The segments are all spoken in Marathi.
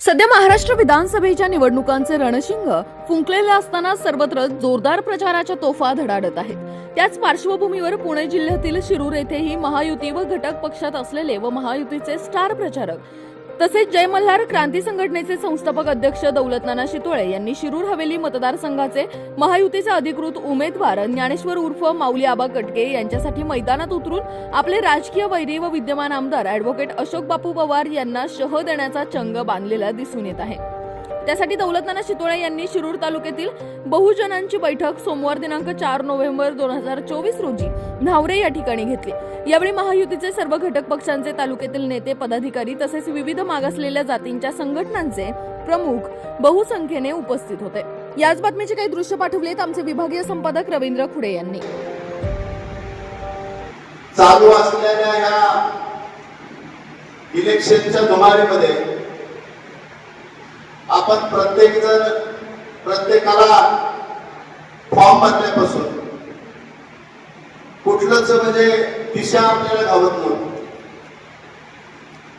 सध्या महाराष्ट्र विधानसभेच्या निवडणुकांचे रणशिंग फुंकलेले असताना सर्वत्र जोरदार प्रचाराच्या तोफा धडाडत आहेत. त्याच पार्श्वभूमीवर पुणे जिल्ह्यातील शिरूर येथेही महायुती व घटक पक्षात असलेले व महायुतीचे स्टार प्रचारक तसेच जय मल्हार क्रांती संघटनेचे संस्थापक अध्यक्ष दौलत नाना शितोळे यांनी शिरूर हवेली मतदारसंघाचे महायुतीचे अधिकृत उमेदवार ज्ञानेश्वर उर्फ माऊली आबा कटके यांच्यासाठी मैदानात उतरून आपले राजकीय वैरी व विद्यमान आमदार अॅडव्होकेट अशोक बापू पवार यांना शह देण्याचा चंग बांधलेला दिसून येत आहे. त्यासाठी दौलतनाना शितोळे यांनी शिरूर तालुक्यातील बहुजनांची बैठक सोमवार दिनांक चार नोव्हेंबर दोन हजार चोवीस रोजी न्हावरे या ठिकाणी घेतली. यावेळी महायुतीचे सर्व घटक पक्षांचे तालुक्यातील नेते पदाधिकारी तसेच विविध मागासलेल्या जातींच्या संघटनांचे प्रमुख बहुसंख्येने उपस्थित होते. याच बातमीचे काही दृश्य पाठवलेत आमचे विभागीय संपादक रवींद्र खुडे यांनी. चालू असलेल्या या इलेक्शनच्या धुमारीमध्ये आपण प्रत्येक जण प्रत्येकाला फॉर्म भरल्यापासून कुठलंच म्हणजे दिशा आपल्याला गावत नव्हती.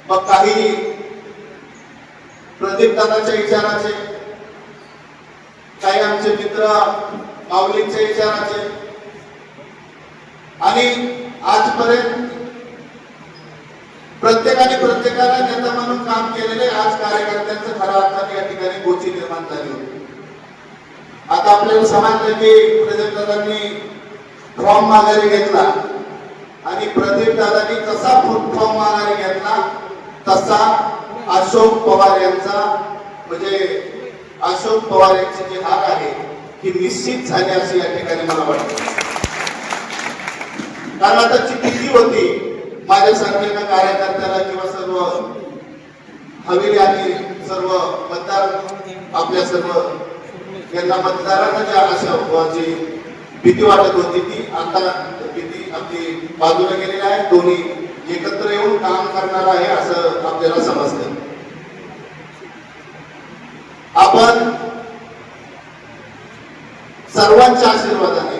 मग काही प्रदीप दादाच्या विचाराचे काही आमचे मित्र माऊलींच्या विचाराचे. आणि आजपर्यंत प्रत्येकाने प्रत्येकाला नेता म्हणून काम केलेले आज कार्यकर्त्यांचं खरा अर्थ ठिकाणी गोष्टी निर्माण झाली होती. आता आपल्याला समजलं की प्रदीप दादांनी फॉर्म माघारी घेतला आणि प्रदीप दादांनी कसा फॉर्म माघारी घेतला तसा अशोक पवार यांचा म्हणजे अशोक पवार यांची जी हाक आहे ही निश्चित झाली अशी या ठिकाणी मला वाटतं. कारण आता ची होती होती माझ्यासारख्या कार्यकर्त्याला किंवा सर्व हवेली आणि सर्व मतदार आपल्या सर्व यांना मतदारांना ज्या अशा भीती वाटत होती ती आता भीती आपली बाजूला गेलेली आहे. दोन्ही एकत्र येऊन काम करणार आहे असं आपल्याला समजतं. आपण सर्वांच्या आशीर्वादाने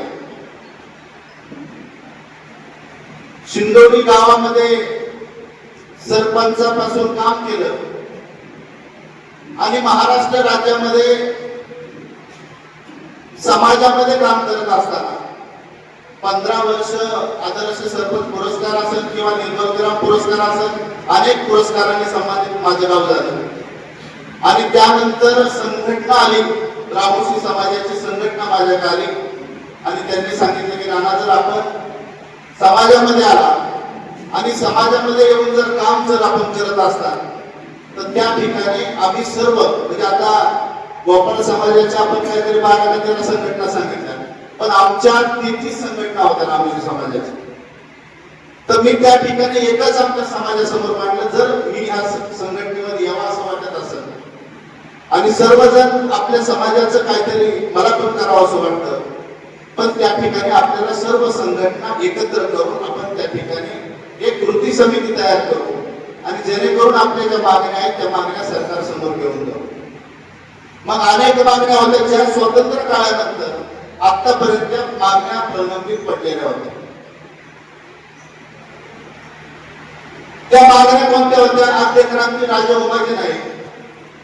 शिंदोडी गावामध्ये सरपंचापासून काम केलं. आणि महाराष्ट्र राज्यामध्ये समाजामध्ये काम करत असताना पंधरा वर्ष आदर्श सरपंच पुरस्कार असेल किंवा निर्मलग्राम पुरस्कार असेल अनेक पुरस्काराने सन्मानित माझे गाव झाले. आणि त्यानंतर संघटना आली रामोशी समाजाची संघटना माझ्याकडे आली. आणि त्यांनी सांगितलं की नाना जर आपण समाजामध्ये आला आणि समाजामध्ये येऊन जर काम जर आपण करत असता तर त्या ठिकाणी आम्ही सर्व म्हणजे आता गोपाल समाजाच्या आपण काहीतरी बारा त्यांना संघटना सांगितल्या. पण आमच्या तीनची संघटना होत्या रामोशी समाजाची. तर मी त्या ठिकाणी एकच आमच्या समाजासमोर मांडलं जर मी ह्या संघटनेवर यावा असं वाटत असेल आणि सर्वजण आपल्या समाजाचं काहीतरी मला पण करावं असं वाटतं पण त्या ठिकाणी आपल्याला सर्व संघटना एकत्र करून आपण त्या ठिकाणी एक कृती समिती तयार करू. आणि जेणेकरून आपल्या ज्या मागण्या आहेत त्या मागण्या सरकार समोर घेऊन जाऊ. मग अनेक मागण्या होत्या ज्या स्वतंत्र काळानंतर आतापर्यंत मागण्या प्रलंबित पडलेल्या होत्या. त्या मागण्या कोणत्या होत्या? आद्य क्रांती राजा उमाजी नाईक.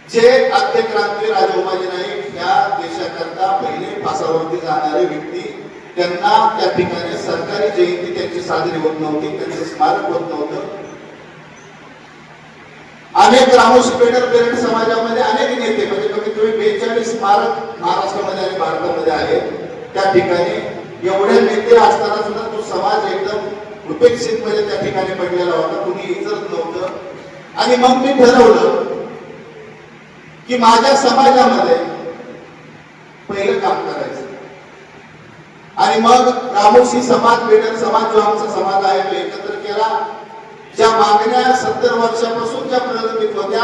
जे आद्य क्रांती राजा उमाजी नाईक या देशाकरता पहिले फासावरती जाणारे व्यक्ती त्यांना त्या ठिकाणी सरकारी जयंती त्यांची साजरी होत नव्हती त्यांचं स्मारक होत नव्हतं. अनेक रामोशी पेटर पेरड समाजामध्ये अनेक नेते म्हणजे कमीत कमी बेचाळीस स्मारक महाराष्ट्रामध्ये आणि भारतामध्ये आहेत. त्या ठिकाणी एवढे नेते असताना सुद्धा तो समाज एकदम उपेक्षित म्हणजे त्या ठिकाणी पडलेला होता. कुणी इजत नव्हतं. आणि मग मी ठरवलं की माझ्या समाजामध्ये पहिलं काम करायचं. आणि मग रामोशी समाज पेटर समाज जो आमचा समाज आहे तो एकत्र केला. ज्या मागण्या सत्तर वर्षापासून ज्या प्रलंबित होत्या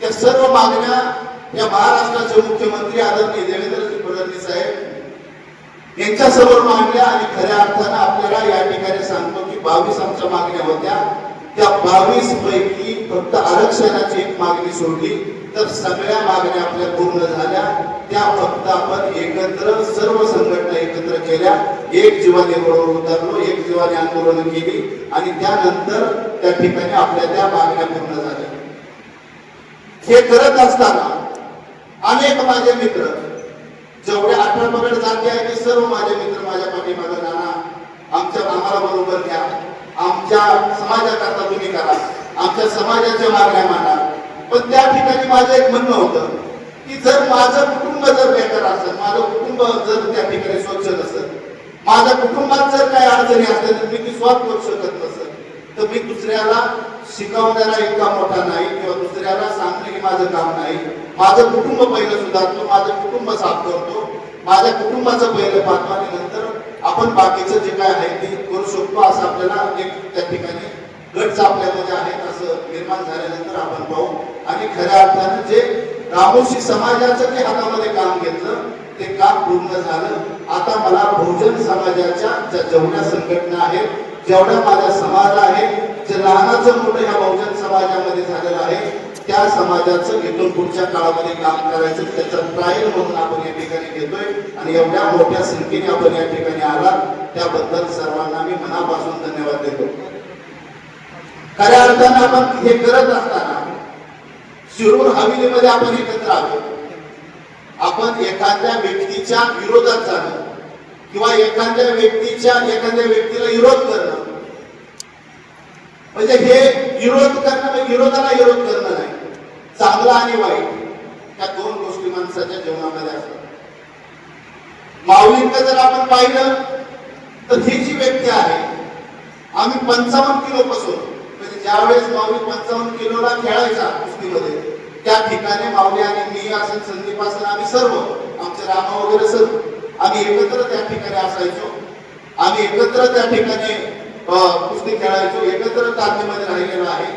त्या सर्व मागण्या या महाराष्ट्राचे मुख्यमंत्री आदरणीय देवेंद्रजी फडणवीस साहेब यांच्या समोर मांडल्या आणि खऱ्या अर्थानं आपल्याला या ठिकाणी सांगतो की बावीस आमच्या मागण्या होत्या. त्या बावीस पैकी फक्त आरक्षणाची एक मागणी सोडली. तर सगळ्या मागण्या आपल्या पूर्ण झाल्या. त्या फक्त आपण एकत्र सर्व संघटना एकत्र केल्या. एक जीवाने बरोबर उतरलो एक जीवाने आंदोलन केली आणि त्यानंतर त्या ठिकाणी आपल्या त्या मागण्या पूर्ण झाल्या. हे करत असताना अनेक माझे मित्र जेवढे आठवण पकड जाते आहे ते सर्व माझे मित्र माझ्या पाठीमागे नाना आमच्या आम्हाला बरोबर घ्या. आमच्या समाजाकरता तुम्ही करा. आमच्या समाजाच्या मागण्या मांडा. पण त्या ठिकाणी माझं एक म्हणणं होतं की जर माझं कुटुंब जर बेकार असेल माझं कुटुंब जर त्या ठिकाणी स्वच्छ नसेल माझ्या कुटुंबात जर काही अडचणी असतील तर मी ती सॉल्व करू शकत नसेल. तर मी दुसऱ्याला शिकवणारा इतका मोठा नाही किंवा दुसऱ्याला सांगणे की माझं काम नाही. माझं कुटुंब पहिलं सुधारतो माझं कुटुंब साफ करतो. माझ्या कुटुंबाचं पहिलं पाहतो आणि नंतर आपण बाकीचं जे काय आहे ते करू शकतो असं आपल्याला एक त्या ठिकाणी गट्स आपल्यामध्ये आहेत असं निर्माण झाल्यानंतर आपण पाहू. आणि खऱ्या अर्थानं जे रामोशी समाजाचं जे हातामध्ये काम घेतलं ते काम पूर्ण झालं. आता मला बहुजन समाजाच्या ज्या जेवढ्या संघटना आहेत जेवढ्या माझा समाज आहे जे लहानाचं मोठं ह्या बहुजन समाजामध्ये झालेलं आहे त्या समाजाचं इथून पुढच्या काळामध्ये काम करायचं त्याचं ट्रायल म्हणून आपण या ठिकाणी घेतोय. आणि एवढ्या मोठ्या संख्येने आपण या ठिकाणी आला त्याबद्दल सर्वांना मी मनापासून धन्यवाद देतो. खऱ्या अर्थानं आपण हे करत असताना शिरूर हवेलीमध्ये आपण एकत्र आलो. आपण एखाद्या व्यक्तीच्या विरोधात जाणं किंवा एखाद्या व्यक्तीच्या एखाद्या व्यक्तीला विरोध करणं. म्हणजे हे विरोध करणं म्हणजे विरोधाला विरोध करणं चांगला आणि वाईट या दोन गोष्टी माणसाच्या जीवनामध्ये असतात. माऊलींकडे जर आपण पाहिलं तर ही जी व्यक्ती आहे आम्ही पंचावन्न किलो पासून म्हणजे ज्यावेळेस माऊली पंचावन्न किलोला खेळायचा कुस्तीमध्ये त्या ठिकाणी माऊली आणि मी असेल संदीप असेल आम्ही सर्व आमचे रामा वगैरे सर्व आम्ही एकत्र त्या ठिकाणी असायचो. आम्ही एकत्र त्या ठिकाणी कुस्ती खेळायचो एकत्र तारखेमध्ये राहिलेलो आहे.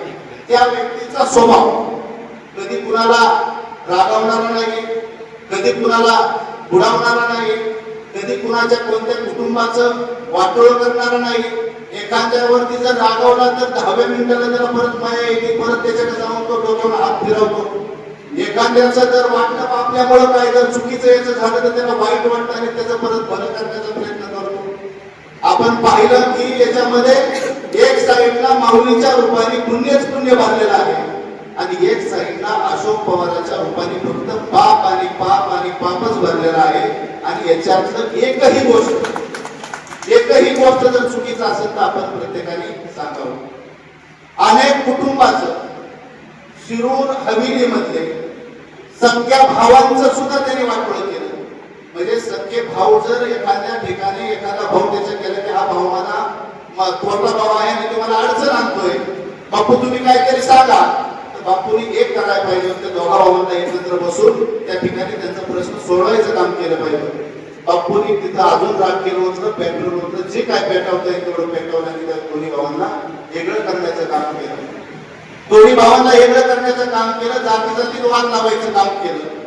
त्या व्यक्तीचा स्वभाव कधी कुणाला रागावणारा नाही कधी कुणाला बुडावणारा नाही कधी कुणाच्या कोणत्या कुटुंबाचं वाटोळ करणारा नाही एखाद्यावरती जर रागावला तर दहाव्या मिनिटाला त्याला परत माया येते परत त्याच्याकडे जाऊन तो डोक्यावर हात फिरवतो. एखाद्याचं जर वाटणं आपल्यामुळं काय जर चुकीचं याचं झालं तर त्याला वाईट वाटतं आणि त्याचं परत भलं करण्याचा प्रयत्न करतो. आपण पाहिलं की याच्यामध्ये एक साईडला माऊलीच्या रूपाने पुण्यच पुण्य भरलेलं आहे. आणि एक साईडला अशोक पवाराच्या रूपाने फक्त पाप आणि पाप आणि पापच भरलेला आहे. आणि याच्यातलं एकही गोष्ट एकही गोष्ट जर चुकीचं असेल तर आपण प्रत्येकाने सांगावं. अनेक कुटुंबाचं शिरूर हवेलीमधले सख्या भावांचं सुद्धा त्यांनी वाटोळ केलं. म्हणजे सख्खे भाऊ जर एखाद्या ठिकाणी एखादा भाऊ त्याच्या केला की हा भाऊ मला थोरला भाऊ आहे आणि तुम्हाला अडचण आणतोय. बापू तुम्ही काहीतरी सांगा. बापूंनी एक करायला पाहिजे होतं दोघा भावांना एकत्र बसून त्या ठिकाणी त्यांचा प्रश्न सोडवायचं काम केलं पाहिजे. बापूंनी तिथं अजून राग केलं होतं पेट्रोल होतं जे काय पेटवता येईल तेवढं पेटवलं आणि त्या दोन्ही भावांना वेगळं करण्याचं काम केलं. दोन्ही भावांना वेगळं करण्याचं काम केलं जाती जातीत वाद लावायचं काम केलं.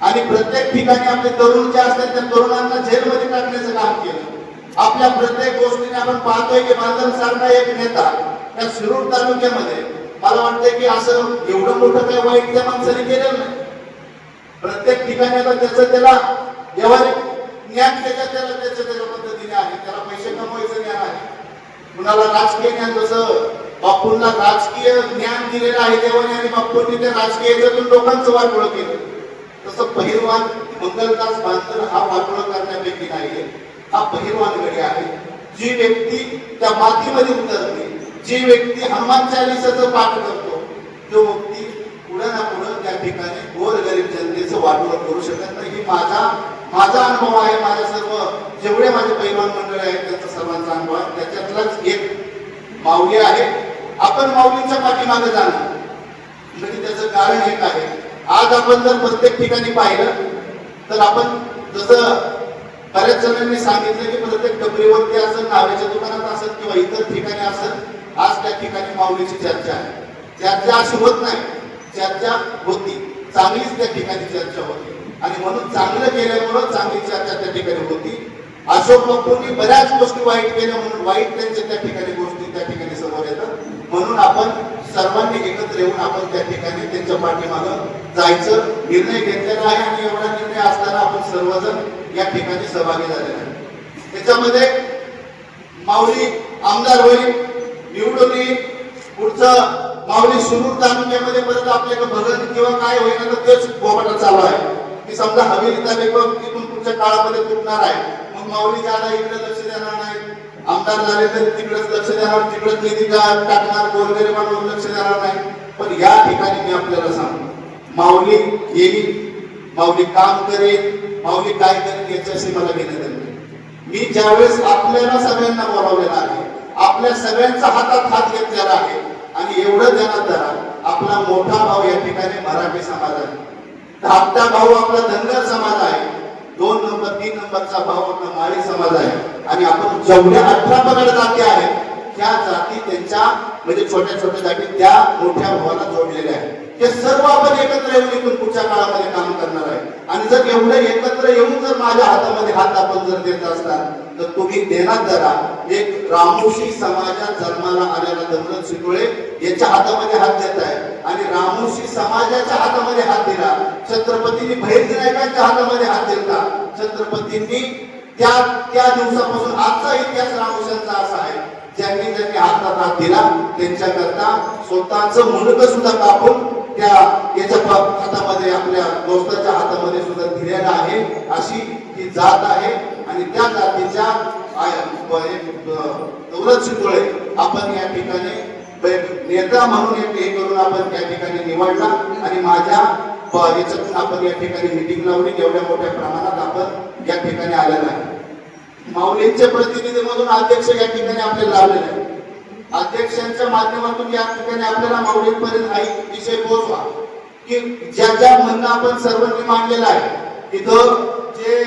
आणि प्रत्येक ठिकाणी आपले तरुण जे असतात त्या तरुणांना जेलमध्ये टाकण्याचं काम केलं. आपल्या प्रत्येक गोष्टीने आपण पाहतोय की बांधण सारखा एक नेता त्या शिरूर तालुक्यामध्ये मला वाटतंय की असं एवढं मोठं काय वाईट त्या माणसाने केलेलं नाही. प्रत्येक ठिकाणी आता त्याचं त्याला व्यवहारिक ज्ञान त्याच्या त्याला त्याच्या त्याच्या पद्धतीने आहे. त्याला पैसे कमवायचं ज्ञान आहे. कुणाला राजकीय ज्ञान जसं बापूंना राजकीय ज्ञान दिलेलं आहे देवाने आणि बापूंनी त्या राजकीय याच्यातून लोकांचं वाटोळ केलं. तसं पहिलवान मंगलदास बांधर हा वाटोळ करण्यापैकी नाहीये. हा पहिलवान गडी आहे. जी व्यक्ती त्या मातीमध्ये उतरते जी व्यक्ती हनुमान चालिसाचं पाठ करतो तो व्यक्ती पुढे ना पुढे त्या ठिकाणी गोर गरीब जनतेचं वाटोळ करू शकत नाही. ही माझा माझा अनुभव आहे. माझ्या सर्व जेवढे माझे पैलवान मंडळ आहेत त्यांचा सर्वांचा अनुभव आहे. त्याच्यातलाच एक माऊली आहे. आपण माऊलींच्या पाठीमागे जाणार. म्हणजे त्याचं कारण एक आहे. आज आपण जर प्रत्येक ठिकाणी पाहिलं तर आपण जसं बऱ्याच जणांनी सांगितलं की प्रत्येक टपरीवरती असेल नावेच्या दुकानात असेल किंवा इतर ठिकाणी असेल आज त्या ठिकाणी माऊलीची चर्चा आहे. चर्चा अशी होत नाही. चर्चा होती. चांगलीच त्या ठिकाणी चर्चा होती. आणि म्हणून चांगलं केल्यामुळं चांगली चर्चा त्या ठिकाणी होती. अशोक बापूंनी बऱ्याच गोष्टी वाईट केल्या म्हणून वाईट त्यांच्या त्या ठिकाणी गोष्टी त्या ठिकाणी समोर येतात. म्हणून आपण सर्वांनी एकत्र येऊन आपण त्या ठिकाणी त्यांच्या पाठीमागं जायचं. निर्णय घेतलेला आहे आणि एवढा निर्णय असताना आपण सर्वजण या ठिकाणी सहभागी झालेला आहे त्याच्यामध्ये माऊली आमदार होईल. निवडून येईल. पुढचं माऊली सुरूर तालुक्यामध्ये परत आपल्याकडे भजन किंवा काय होईना तर तेच बोबाटा चालू आहे. की समजा हवेली तालुका तिथून पुढच्या काळामध्ये तुटणार आहे. मग माऊली ज्यादा इकडे लक्ष देणार नाही. आमदार झाले तर तिकडेच लक्ष देणार तिकडेच निधी टाकणार गोरगरिबांवर लक्ष देणार नाही. पण या ठिकाणी मी आपल्याला सांगतो माऊली येईल माऊली काम करेल माऊली काय करेल याच्याशी मला घेणं देणं मी ज्यावेळेस आपल्याला सगळ्यांना बोलावलेला आहे आपल्या सगळ्यांचा हातात हात घेतलेला आहे. आणि एवढं ध्यानात धरा आपला मोठा भाऊ या ठिकाणी मराठी समाज आहे. धाकटा भाऊ आपला धनगर समाज आहे. दोन नंबर तीन नंबरचा भाऊ आपला माळी समाज आहे. आणि आपण जेवढ्या अठरा पगड जाती आहेत त्या जाती त्यांच्या म्हणजे छोट्या छोट्या जाती त्या मोठ्या भावाला जोडलेल्या आहेत. ते सर्व आपण एकत्र येऊन इथून पुढच्या काळामध्ये काम करणार आहे. आणि जर एवढं एकत्र येऊन जर माझ्या हातामध्ये हात आपण जर देत असतात तर तुम्ही देणार जरा. एक रामोशी समाजात जन्माला आलेला दौलत शितोळे याच्या हातामध्ये हात देत आहे. आणि रामोशी समाजाच्या हातामध्ये हात दिला. छत्रपतींनी भैरजी नायकांच्या हातामध्ये हात दिला. छत्रपतींनी त्या त्या दिवसापासून आजचा इतिहास रामोशांचा असा आहे. ज्यांनी ज्यांनी हातात हात दिला त्यांच्याकरता स्वतःच मुंडक सुद्धा कापून त्या याच्या हातामध्ये आपल्या दोस्ताच्या हातामध्ये सुद्धा दिलेला आहे. अशी ही जात आहे. आणि त्या जातीच्या आय- आपण या ठिकाणी नेता म्हणून एक हे करून आपण त्या ठिकाणी निवडला. आणि माझ्या याच्यातून आपण या ठिकाणी मिटिंग लावली. एवढ्या मोठ्या प्रमाणात आपण या ठिकाणी आलेला आहे. माऊलींचे प्रतिनिधी म्हणून अध्यक्ष या ठिकाणी आपल्याला लावलेले आहे अध्यक्षांच्या माध्यमातून या ठिकाणी आपल्याला माऊलींपर्यंत काही विषय पोहोचवा. की ज्या ज्या म्हणणं आपण सर्वांनी मांडलेलं आहे इथं जे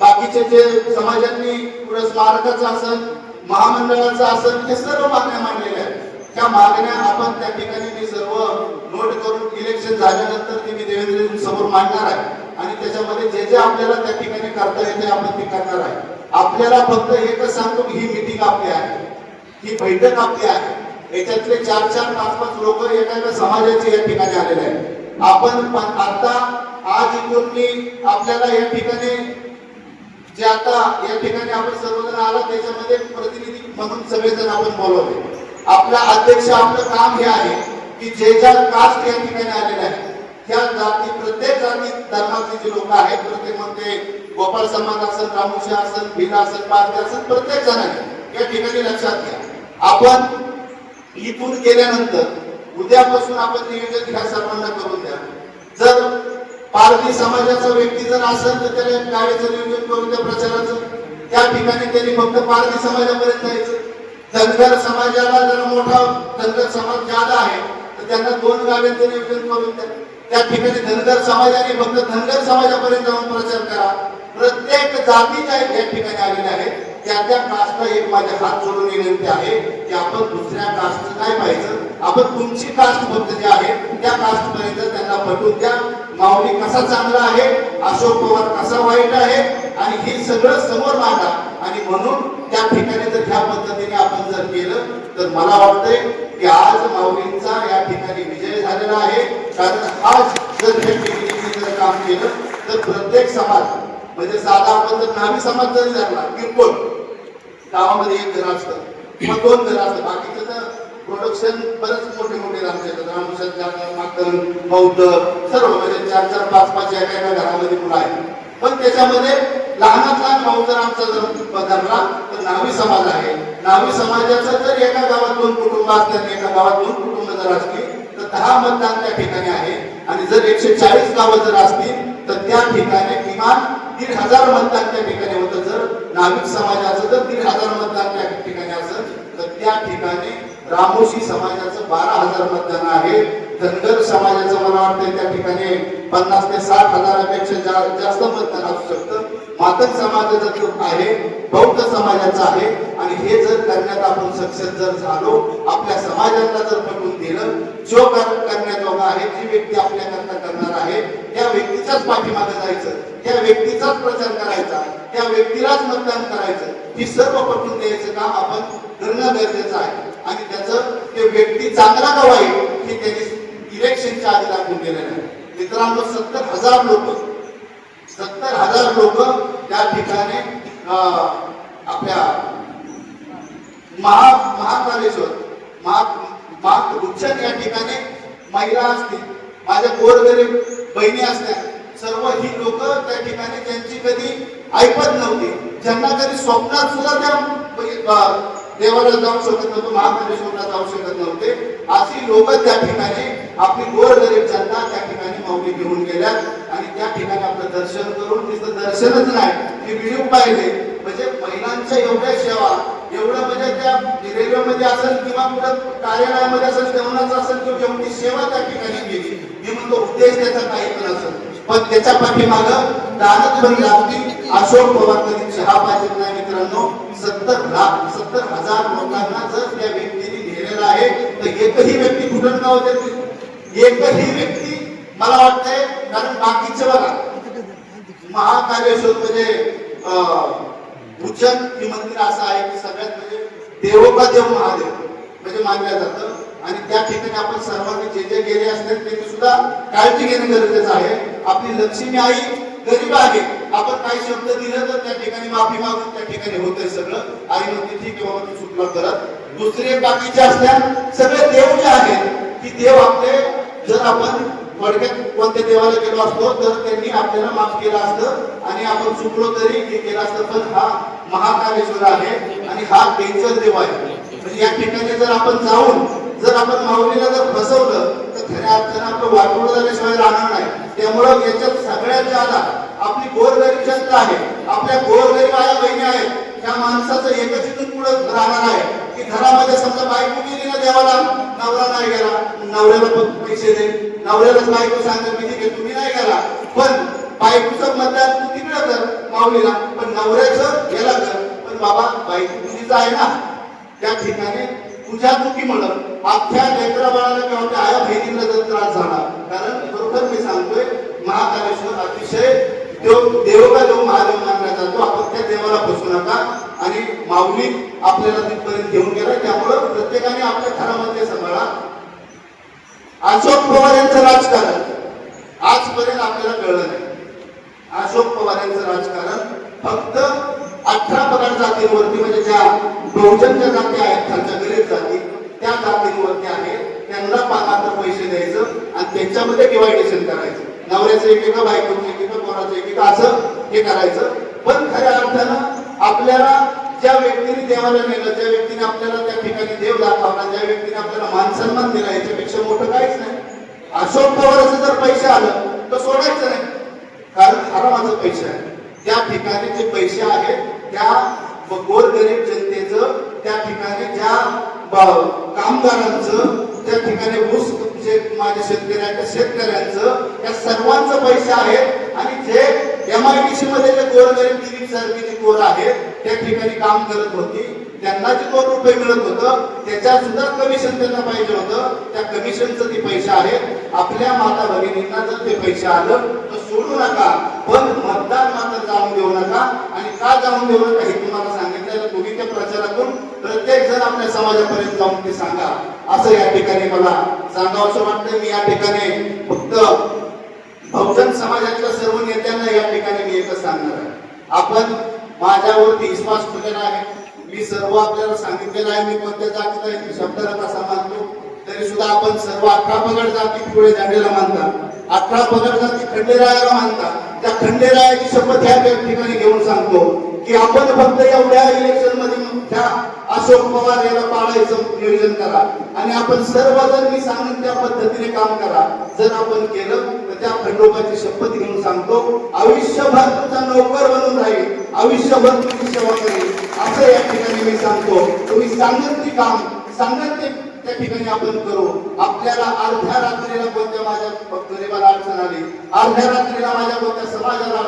बाकीचे जे समाजांनी पुढे स्मारकाचं असेल महामंडळाचं असेल ते सर्व मागण्या मांडलेल्या आहेत. त्या मागण्या आपण त्या ठिकाणी मी सर्व नोट करून इलेक्शन झाल्यानंतर ते मी देवेंद्र समोर मांडणार आहे. आणि त्याच्यामध्ये जे जे आपल्याला त्या ठिकाणी करता येते आपण ते करणार आहे. आपल्याला फक्त एकच सांगतो की ही मिटिंग आपली आहे. ही बैठक आपली आहे. याच्यातले चार चार पाच पाच लोक एखाद्या समाजाचे या ठिकाणी आलेले आहेत. आपण आता आज इथून मी आपल्याला या ठिकाणी जे आता या ठिकाणी आपण सर्वजण आला त्याच्यामध्ये प्रतिनिधी म्हणून सगळेजण आपण बोलवले. आपला अध्यक्ष आपलं काम हे आहे की जे ज्या कास्ट या ठिकाणी आलेले आहेत त्या जाती प्रत्येक जाती धर्माचे जे लोक आहेत प्रत्येक म्हणजे गोपाळ समाज असेल रामोशी असेल भिला असेल पारधी असेल प्रत्येक जणांनी या ठिकाणी लक्षात घ्या. आपण इथून गेल्यानंतर उद्यापासून आपण नियोजन ह्या सर्वांना करून द्या. जर पारधी समाजाचा व्यक्ती जर असेल तर त्याला गाडीचं नियोजन करून द्या प्रचाराचं. त्या ठिकाणी त्यांनी फक्त पारधी समाजापर्यंत जायचं. धनगर समाजाला जर मोठा धनगर समाज ज्यादा आहे तर त्यांना दोन गाड्यांचं नियोजन करून द्या. त्या ठिकाणी धनगर समाजाने फक्त धनगर समाजापर्यंत जाऊन प्रचार करा. प्रत्येक जाती ज्या ठिकाणी आलेल्या आहेत. त्या त्या कास्टला एक माझे हात जोडून विनंती आहे की आपण दुसऱ्या कास्ट नाही पाहिजे आपण तुमची कास्ट फक्त आहे त्या कास्ट पर्यंत त्यांना पटवून द्या. माऊली कसा चांगला आहे अशोक पवार कसा वाईट आहे आणि हे सगळं समोर मांडा. आणि म्हणून त्या ठिकाणी जर ह्या पद्धतीने आपण जर केलं तर मला वाटतंय की आज माऊलींचा या ठिकाणी विजय झालेला आहे. कारण आज जर हे जर काम केलं तर प्रत्येक समाज म्हणजे साधा आपण जर नावी समाज जरी झाला किरकोळ गावामध्ये एक घर असतं किंवा दोन घर असतं बाकीचं तर प्रोडक्शन बरेच मोठे मोठे आमचे रामकृष्ण माकन बौद्ध सर्व म्हणजे चार चार पाच पाच एका एका घरामध्ये मुलं आहेत. पण त्याच्यामध्ये लहानात लहान भाऊ जर आमचा जर धरला तर नावी समाज आहे. नावी समाजाचं जर एका गावात दोन कुटुंब असतात एका गावात दोन कुटुंब जर असतील तर दहा मतदान त्या ठिकाणी आहे. आणि जर एकशे चाळीस गावं जर असतील तर त्या ठिकाणी किमान दीड हजार मतदान त्या ठिकाणी होतं जर. नाविक समाजाचं जर दीड हजार मतदान त्या ठिकाणी असत तर त्या ठिकाणी रामोशी समाजाचं बारा हजार मतदान आहे. धनगर समाजाचं मला वाटतं त्या ठिकाणी पन्नास ते साठ हजारापेक्षा जास्त मतदान असू शकतं. मातक समाजाचा जो आहे बौद्ध समाजाचा आहे आणि हे जर करण्यात आपण सक्सेस जर झालो आपल्या समाजाला जर पटवून दिलं जो कर- करण्याजोगा आहे जी व्यक्ती आपल्याकरता करणार आहे त्या व्यक्तीचाच पाठीमागे जायचं त्या व्यक्तीचाच प्रचार करायचा त्या व्यक्तीलाच मतदान करायचं ही सर्व पटवून द्यायचं काम आपण करणं गरजेचं आहे. आणि त्याचं ते व्यक्ती चांगला का वाईट हे त्यांनी इलेक्शनच्या आधी दाखवून दिलेलं आहे. मित्रांनो सत्तर हजार लोक सत्तर हजार लोक त्या ठिकाणी आपल्या महा महाकालेश्वर महा महा उच्चन या ठिकाणी महिला असतील माझ्या गोरगरीब बहिणी असल्या सर्व ही लोक त्या ठिकाणी त्यांची कधी ऐकत नव्हती. ज्यांना कधी स्वप्नात सुद्धा त्या देवाला जाऊ शकत नव्हतो महाकालेश्वरला जाऊ शकत नव्हते. अशी लोक त्या ठिकाणी आपली गोरगरीब जनता त्या ठिकाणी माऊली घेऊन गेल्या आणि त्या ठिकाणी आपलं दर्शन करून तिथं दर्शनच नाही. ते व्हिडिओ पाहिले. म्हणजे महिलांच्या एवढ्या सेवा एवढं म्हणजे त्या रेल्वेमध्ये असेल किंवा कुठं कार्यालयामध्ये असेल जेवणाचं असेल किंवा एवढी सेवा त्या ठिकाणी केली. मी म्हणतो उद्देश त्याचा काही पण असेल. पण त्याच्या पाठीमाग दानच पण लागतील अशोक पवार कधी चहा पाहिजे नाही मित्रांनो? सत्तर लाख सत्तर हजार लोकांना जर त्या व्यक्तीने नेलेलं आहे तर एकही व्यक्ती कुठं नाव देते एकही व्यक्ती मला वाटतंय कारण बाकीचे बघा महाकालेश्वर म्हणजे अं, उज्जैन हे मंदिर असं आहे की सगळ्यात म्हणजे देवो का देव महादेव म्हणजे मानलं जातं. आणि त्या ठिकाणी आपण सर्वांनी जे जे गेले असतील त्याची सुद्धा काळजी घेणे गरजेचं आहे. आपली लक्ष्मी आई गरीब आहे. आपण काही शब्द दिलं तर त्या ठिकाणी माफी मागून त्या ठिकाणी होतंय सगळं. आई म्हणते ठीक आहे बाबा तू चुकला करत. दुसरे बाकीचे असल्या सगळे देव जे आहेत की देव आपले जर आपण थोडक्यात कोणत्या देवाला गेलो असतो तर त्यांनी आपल्याला माफ केलं असतं आणि आपण चुकलो तरी हे केलं असतं. पण हा महाकालेश्वर आहे आणि हा डेंजर देव आहे. म्हणजे या ठिकाणी जर आपण जाऊन जर आपण माऊलीला जर फसवलं तर खऱ्या अर्थानं आपलं वाटोळ झाल्याशिवाय राहणार नाही. त्यामुळं याच्यात सगळ्यात ज्यादा आपली गोरगरीब जनता आहे. आपल्या गोरगरीब आया बहिणी आहेत. त्या माणसाचं एकच इथून पुढे राहणार आहे. की घरामध्ये समजा बायको गेली ना देवाला नवरा नाही गेला नवऱ्याला पैसे दे. नवऱ्यालाच बायको सांगत मी ठीक आहे तुम्ही नाही गेला. पण बायकोचं मतदान तू तिकडं कर माऊलीला. पण नवऱ्याचं गेला कर. पण बाबा बायको तुझीच आहे ना. त्या ठिकाणी तुझ्या चुकीमुळं अख्ख्या लेकरा बाळाला किंवा त्या आया बहिणीला जर त्रास झाला कारण बरोबर मी सांगतोय महाकालेश्वर अतिशय देव देव का देव महादेव मानला जातो आपण त्या देवाला बसू नका. आणि माऊली आपल्याला तिथपर्यंत घेऊन गेला. त्यामुळं प्रत्येकाने आपल्या घरामध्ये सांभाळा. अशोक पवार यांचं राजकारण. आजपर्यंत आपल्याला कळलं नाही. अशोक पवार यांचं राजकारण फक्त अठरा पगार जातींवरती म्हणजे ज्या बहुजनच्या जाती आहेत खालच्या गरीब जाती त्या जातींवरती आहेत त्यांना पात्र पैसे द्यायचं आणि त्यांच्यामध्ये डिवायडेशन करायचं. नवऱ्याचं एकेका बायकोचं एकेका कोणाचं एकेका असं हे करायचं. पण खऱ्या अर्थानं आपल्याला ज्या व्यक्तीने देवाला नेलं ज्या व्यक्तीने आपल्याला त्या ठिकाणी देव दाखवला ज्या व्यक्तीने आपल्याला मान सन्मान दिला याच्यापेक्षा मोठं काहीच नाही. अशोक पवाराचं जर पैसे आलं तर सोडायचं नाही. कारण हरामाचं पैसे आहे. त्या ठिकाणी जे पैसे आहेत त्या गोर गोरगरीब जनतेचं त्या ठिकाणी ज्या ब- कामगारांचं त्या ठिकाणी ऊस तुमचे माझ्या शेतकऱ्यांच्या शेतकऱ्यांचं त्या सर्वांचं पैसे आहेत. आणि जे एम आय डी सी मध्ये जे गोरगरीब दिलीप सारखी कोर आहेत त्या ठिकाणी काम करत होती. त्यांना जे दोन रुपये मिळत होतं त्याच्या सुद्धा कमिशन त्यांना पाहिजे होतं. त्या कमिशनचं ते पैसे आहेत. आपल्या माता भगिनींना जर ते पैसे आलं तर सोडू नका. पण मतदान मात्र जाऊन देऊ नका. आणि का जाऊन देऊ नका हे तुम्हाला सांगितलेलं तुम्ही त्या प्रचारातून प्रत्येक जण आपल्या समाजापर्यंत जाऊन ते सांगा. असं या ठिकाणी मला सांगावंसं वाटतं मी या ठिकाणी फक्त बहुजन समाजातल्या सर्व नेत्यांना या ठिकाणी मी एकच सांगणार आहे. आपण माझ्यावरती विश्वास ठेवलेला आहे. मी सर्व आपल्याला सांगितलेलं आहे मी कोणत्या जातीत आहे मी शब्दाला कसा मानतो. तरी सुद्धा आपण सर्व अठरा पगड जाती पुढे झेंडेला मानतात. अठरा पगड जाती खंडेरायाला मानतात. त्या खंडेरायाची शपथ या ठिकाणी घेऊन सांगतो. की आपण फक्त एवढ्या इलेक्शनमध्ये त्या अशोक पवार याला पाळायचं नियोजन करा. आणि आपण सर्वजण मी सांगून त्या पद्धतीने काम करा. जर आपण केलं तर त्या खंडोबाची शपथ घेऊन सांगतो आयुष्यभर तुमचा नोकर बनून राहील आयुष्यभर तुमची सेवा करेल. असं या ठिकाणी मी सांगतो. तुम्ही सांगत ते काम सांगत ते त्या ठिकाणी आपण करू. आपल्याला अर्ध्या रात्रीला कोणत्या माझ्या गरीबाला अडचण आली? अर्ध्या रात्रीला माझ्या कोणत्या समाजाला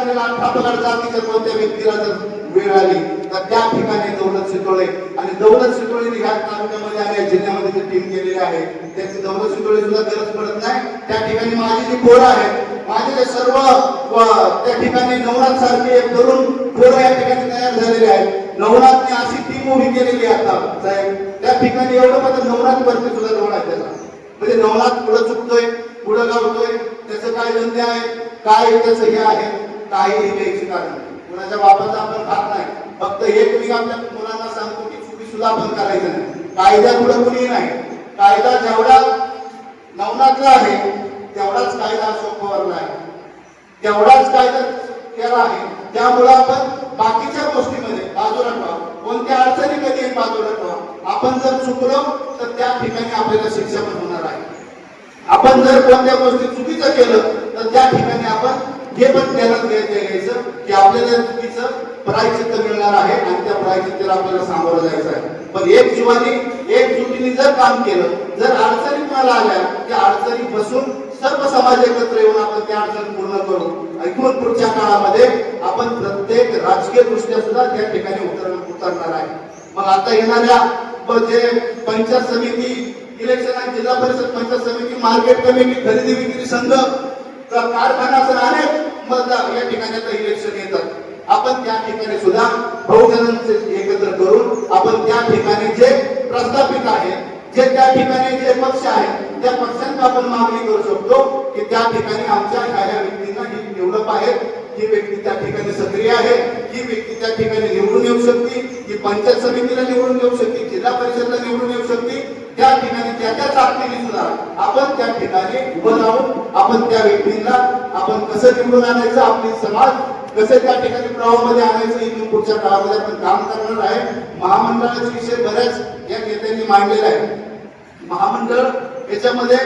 अडचण आली जातीच्या कोणत्या व्यक्तीला जर वेळ आली तर त्या ठिकाणी दौलत सितोळे आणि दौलत सितोळे ह्या तालुक्यामध्ये आणि जिल्ह्यामध्ये जे टीम गेलेली आहे त्याची दौलत सितोळे सुद्धा गरज पडत नाही. त्या ठिकाणी माझी जी पोरं आहेत माझे जे सर्व त्या ठिकाणी नवरात सारखे एक तरुण पोरं या ठिकाणी तयार झालेले आहेत. नवरातने अशी टीम उभी केलेली आहे आता. साहेब त्या ठिकाणी एवढं मात्र नवरात वरती सुद्धा जवळ आहे म्हणजे नवरात पुढं चुकतोय पुढं लावतोय त्याचं काय धंदे आहे काय त्याचं हे आहे काही द्यायची कारण नाही. कुणाच्या बापाचं आपण खात नाही. फक्त एक मी आपल्या मुलांना सांगतो की चुकी सुद्धा आपण करायचं नाही. कायद्यापुढे कुणी नाही. कायदा जेवढा नवनातला आहे तेवढाच कायदा अशोक पवारला आहे. तेवढाच कायदा केला आहे. त्यामुळे आपण बाकीच्या गोष्टीमध्ये बाजूला ठेवा. कोणत्या अडचणी कधी बाजूला ठेवा. आपण जर चुकलो तर त्या ठिकाणी आपल्याला शिक्षा पण होणार आहे. आपण जर कोणत्या गोष्टी चुकीचं केलं तर त्या ठिकाणी आपण हे पण ध्यानात घ्यायचं घ्यायचं की आपल्याला या चुकीचं प्रायचित्त मिळणार आहे आणि त्या आपल्याला सामोरं जायचं आहे. पण एक जीवाने एक जुटीने जर काम केलं जर अडचणी कोणाला आल्या त्या अडचणी बसून सर्व समाज एकत्र येऊन आपण त्या अडचणी पूर्ण करू. ऐकून पुढच्या काळामध्ये आपण प्रत्येक राजकीय दृष्ट्या सुद्धा त्या ठिकाणी उतर उतरणार आहे. मग आता येणाऱ्या जे पंचायत समिती इलेक्शन आहे जिल्हा परिषद पंचायत समिती मार्केट कमिटी खरेदी विक्री संघ तर कारखाना असं अनेक मतदार या ठिकाणी आता इलेक्शन येतात. आपण त्या ठिकाणी सुद्धा बहुजनांचे एकत्र करून आपण त्या ठिकाणी जे प्रस्थापित आहेत जे त्या ठिकाणी जे पक्ष आहेत त्या पक्षांना आपण मागणी करू शकतो की त्या ठिकाणी आमच्या ह्या व्यक्तींना ही निवडप आहेत ही व्यक्ती त्या ठिकाणी सक्रिय आहे. ही व्यक्ती त्या ठिकाणी निवडून येऊ शकते. ही पंचायत समितीला निवडून येऊ शकते. जिल्हा परिषदला निवडून येऊ शकते. त्या ठिकाणी त्या त्या ताकदीने आपण त्या ठिकाणी उभं राहून आपण त्या व्यक्तींना आपण कसं निवडून आणायचं आपली समाज तसेच त्या ठिकाणी प्रवाहामध्ये आणायचं इथून पुढच्या काळामध्ये आपण काम करणार आहे. महामंडळाचे विषय बऱ्याच या नेत्यांनी मांडलेला आहे महामंडळ याच्यामध्ये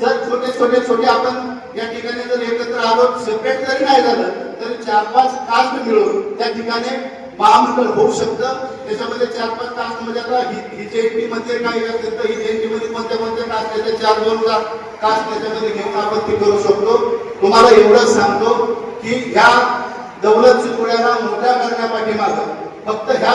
जर छोटे छोटे छोटे आपण या ठिकाणी जर एकत्र आलो सेपरेट जरी नाही झालं तरी चार पाच कास्ट मिळून त्या ठिकाणी महामंडळ होऊ शकतं. त्याच्यामध्ये चार पाच कास्ट म्हणजे आता ही ही जे मध्ये काही असेल तर ही जे मध्ये कोणत्या कोणत्या कास्ट त्याच्या चार दोन कास्ट त्याच्यामध्ये घेऊन आपण ती करू शकतो. तुम्हाला एवढंच सांगतो की ह्या दौलत चितुळ्याला मोठ्या करण्यापाठीमागं फक्त ह्या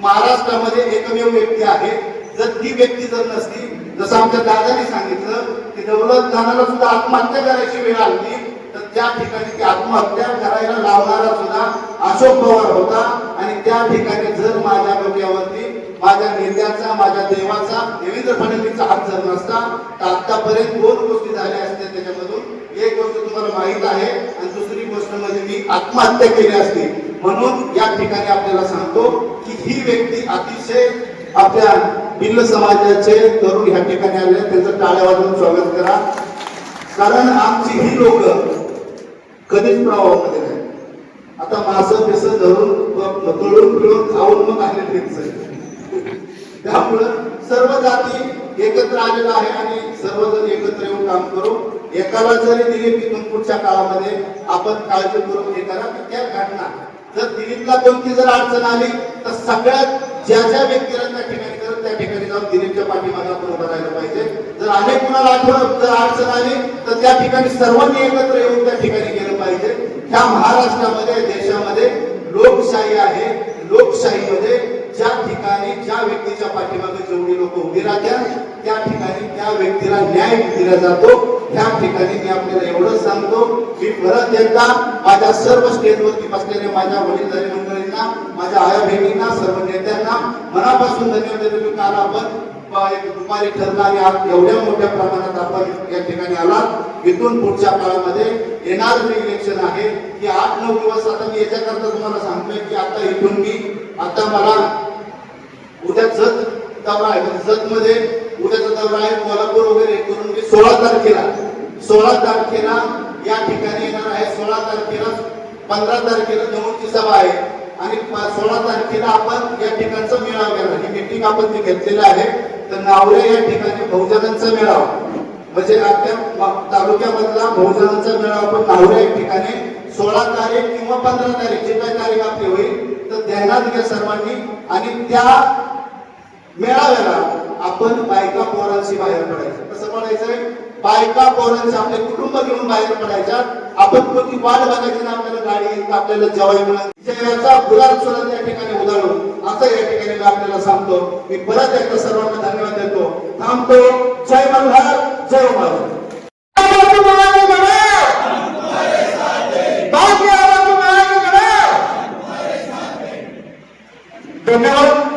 महाराष्ट्रामध्ये एकमेव व्यक्ती आहे. जर ती व्यक्ती जर नसती जसं आमच्या दादाने सांगितलं की दौलत दादाला सुद्धा आत्महत्या करायची वेळ आली तर त्या ठिकाणी ती आत्महत्या करायला लावणारा सुद्धा अशोक पवार होता. आणि त्या ठिकाणी जर माझ्या डोक्यावरती माझ्या नेत्याचा माझ्या देवाचा देवेंद्र फडणवीसचा हात जर नसता तर आतापर्यंत दोन गोष्टी झाल्या असत्या त्याच्यामधून. एक गोष्ट तुम्हाला माहीत आहे आणि दुसरी गोष्ट म्हणजे मी आत्महत्या केली असती. म्हणून या ठिकाणी आपल्याला सांगतो की ही व्यक्ती अतिशय आपल्या भिल्ल समाजाचे तरुण ह्या ठिकाणी आले. त्यांचं टाळ्या वाजून स्वागत करा. कारण आमची ही लोक कधीच प्रवाहामध्ये नाही. आता मासं पिस धरून तळून पिळून खाऊन मग आले त्यामुळं सर्व जाती एकत्र आलेला आहे आणि सर्वजण एकत्र येऊन काम करू एकाला जरी दिलीप इथून पुढच्या काळामध्ये आपण काळजीपूर्वक येताना हे करा त्या घटना. जर दिलीपला कोणती जर अडचण आली तर सगळ्यात ज्या ज्या व्यक्तीला त्या ठिकाणी करत त्या ठिकाणी जाऊन दिलीपच्या पाठीमागे आपण उभं राहिलं पाहिजे. जर अनेक कुणाला आठवण जर अडचण आली तर त्या ठिकाणी सर्वांनी एकत्र येऊन त्या ठिकाणी गेलं पाहिजे. ह्या महाराष्ट्रामध्ये देशामध्ये लोकशाही आहे. लोकशाहीमध्ये ज्या ठिकाणी ज्या व्यक्तीच्या पाठीमागे जेवढी लोक उभी राहतात त्या ठिकाणी त्या व्यक्तीला न्याय दिला जातो. त्या ठिकाणी मी आपल्याला एवढंच सांगतो मी परत एकदा माझ्या सर्व स्टेजवरती बसलेल्या माझ्या वडीलधारी मंडळींना माझ्या आया बहिणींना सर्व नेत्यांना मनापासून धन्यवाद देतो. की काल आपण एक दुपारी ठरला आणि आज एवढ्या मोठ्या प्रमाणात आपण या ठिकाणी आलात. इथून पुढच्या काळामध्ये येणार जे इलेक्शन आहे की आठ नऊ दिवस आता मी याच्याकरता तुम्हाला सांगतोय की आता इथून मी आता मला उद्या जत दौरा आहे. जत मध्ये उद्याचा दौरा आहे कोल्हापूर वगैरे करून मी सोळा तारखेला सोळा तारखेला या ठिकाणी येणार आहे. सोळा तारखेला पंधरा तारखेला जवळची सभा आहे. आणि सोळा तारखेला आपण या ठिकाणचा मेळावा घेणार. ही मीटिंग आपण जी घेतलेली आहे तर नावरे या ठिकाणी बहुजनांचा मेळावा. म्हणजे आपल्या तालुक्यामधला बहुजनांचा मेळावा आपण नावरे या ठिकाणी. सोळा तारीख किंवा पंधरा तारीख जी काही तारीख आपली होईल तर ध्यानात घ्या सर्वांनी. आणि त्या मेळाव्याला आपण बायका पोरांशी बाहेर पडायचं. कसं म्हणायचंय बायका पोरांचे आपले कुटुंब घेऊन बाहेर पडायच्या. आपण कोणती वाट बघायची ना आपल्याला गाडी आपल्याला जेवाय मिळायचा गुलाल सुरत या ठिकाणी उदाहरण असं या ठिकाणी मी आपल्याला सांगतो. मी परत एकदा सर्वांना धन्यवाद देतो. थांबतो. जय मल्हार जय महाराज धन्यवाद.